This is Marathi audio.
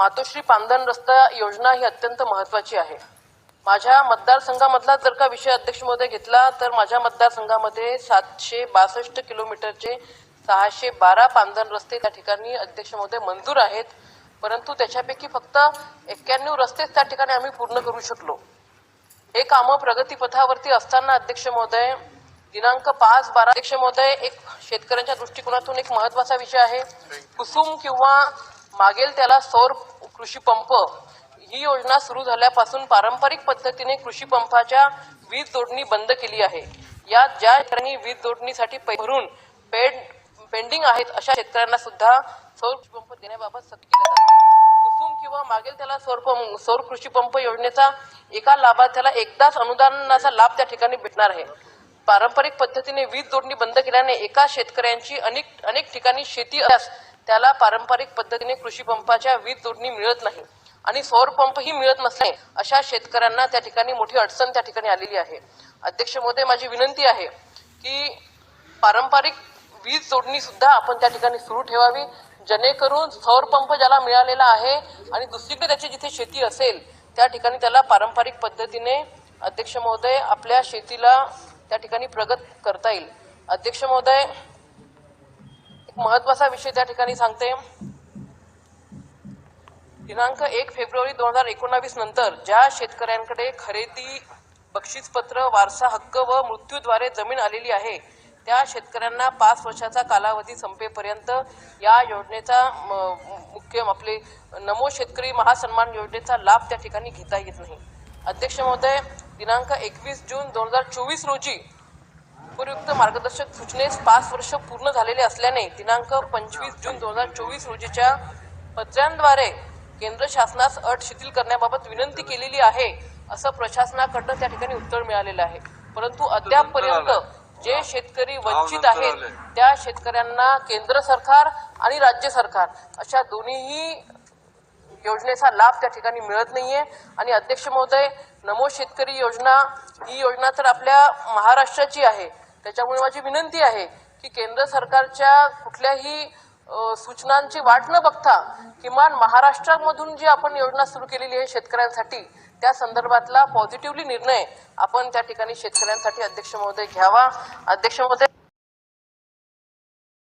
मातोश्री पांदन रस्ता योजना ही अत्यंत महत्वाची आहे. माझ्या मतदारसंघामधला जर का विषय अध्यक्ष महोदय घेतला तर माझ्या मतदारसंघामध्ये सातशे बासष्ट किलोमीटरचे सहाशे बारा पांदन रस्ते त्या ठिकाणी अध्यक्ष महोदय मंजूर आहेत. परंतु त्याच्यापैकी फक्त एक्क्याण्णव रस्तेच त्या ठिकाणी आम्ही पूर्ण करू शकलो. हे कामं प्रगतीपथावरती असताना अध्यक्ष महोदय दिनांक पाच बारा अध्यक्ष महोदय एक शेतकऱ्यांच्या दृष्टिकोनातून एक महत्त्वाचा विषय आहे. कुसुम किंवा मागेल त्याला सौर कृषी पंप. ही योजना सुरू झाल्यापासून पारंपरिक पद्धतीने कृषी पंपाच्या वीज जोडणी बंद केली आहे. यात ज्या ठिकाणी वीज जोडणीसाठी भरून पेड पेंडिंग आहेत अशा शेतकऱ्यांना सुद्धा सौर कृषी पंप देण्याबाबत सक्ती केल्या जाते. कुसुम किंवा मागेल त्याला सौर पंप सौर कृषी पंप योजनेचा एका लाभार्थ्याला एकदाच अनुदानाचा लाभ त्या ठिकाणी भेटणार आहे. पारंपरिक पद्धतीने वीज जोडणी बंद केल्याने एका शेतकऱ्यांची अनेक अनेक ठिकाणी शेती असल्यास त्याला पारंपरिक पद्धतीने कृषी पंपाच्या वीज जोडणी मिळत नाही आणि सौर पंपही मिळत नसल्याने अशा शेतकऱ्यांना त्या ठिकाणी मोठी अडचण त्या ठिकाणी आलेली आहे. अध्यक्ष महोदय माझी विनंती आहे की पारंपरिक वीज जोडणी सुद्धा आपण त्या ठिकाणी सुरू ठेवावी जेणेकरून सौर पंप ज्याला मिळालेला आहे आणि दुसरीकडे त्याची जिथे शेती असेल त्या ठिकाणी त्याला पारंपरिक पद्धतीने अध्यक्ष महोदय आपल्या शेतीला त्या ठिकाणी प्रगत करता येईल. अध्यक्ष महोदय महत्त्वाचा विषय त्या ठिकाणी सांगते दिनांक एक फेब्रुवारी दोन हजार एकोणावीस नंतर ज्या शेतकऱ्यांकडे खरेदी बक्षीसपत्र वारसा हक्क व मृत्यूद्वारे जमीन आलेली आहे त्या शेतकऱ्यांना पाच वर्षाचा कालावधी संपेपर्यंत या योजनेचा म, मुख्य आपले नमो शेतकरी महासन्मान योजनेचा लाभ त्या ठिकाणी घेता येत नाही. अध्यक्ष महोदय दिनांक एकवीस जून दोन हजार चोवीस रोजी उपयुक्त मार्गदर्शक सूचनेस पाच वर्ष पूर्ण झालेले असल्याने दिनांक पंचवीस जून दोन हजार चोवीस रोजीच्या पत्रांद्वारे केंद्र शासनास अट शिथिल करण्याबाबत विनंती केलेली आहे असं प्रशासनाकडनं त्या ठिकाणी उत्तर मिळालेलं आहे. परंतु अद्यापपर्यंत जे शेतकरी वंचित आहेत त्या शेतकऱ्यांना केंद्र सरकार आणि राज्य सरकार अशा दोन्हीही योजनेचा लाभ त्या ठिकाणी मिळत नाहीये. आणि अध्यक्ष महोदय नमो शेतकरी योजना ही योजना तर आपल्या महाराष्ट्राची आहे. त्याच्यामुळे माझी विनंती आहे की केंद्र सरकारच्या कुठल्याही सूचनांची वाट न बघता किमान महाराष्ट्रामधून जी आपण योजना सुरू केलेली आहे शेतकऱ्यांसाठी त्या संदर्भातला पॉझिटिव्हली निर्णय आपण त्या ठिकाणी शेतकऱ्यांसाठी अध्यक्ष महोदय घ्यावा. अध्यक्ष महोदय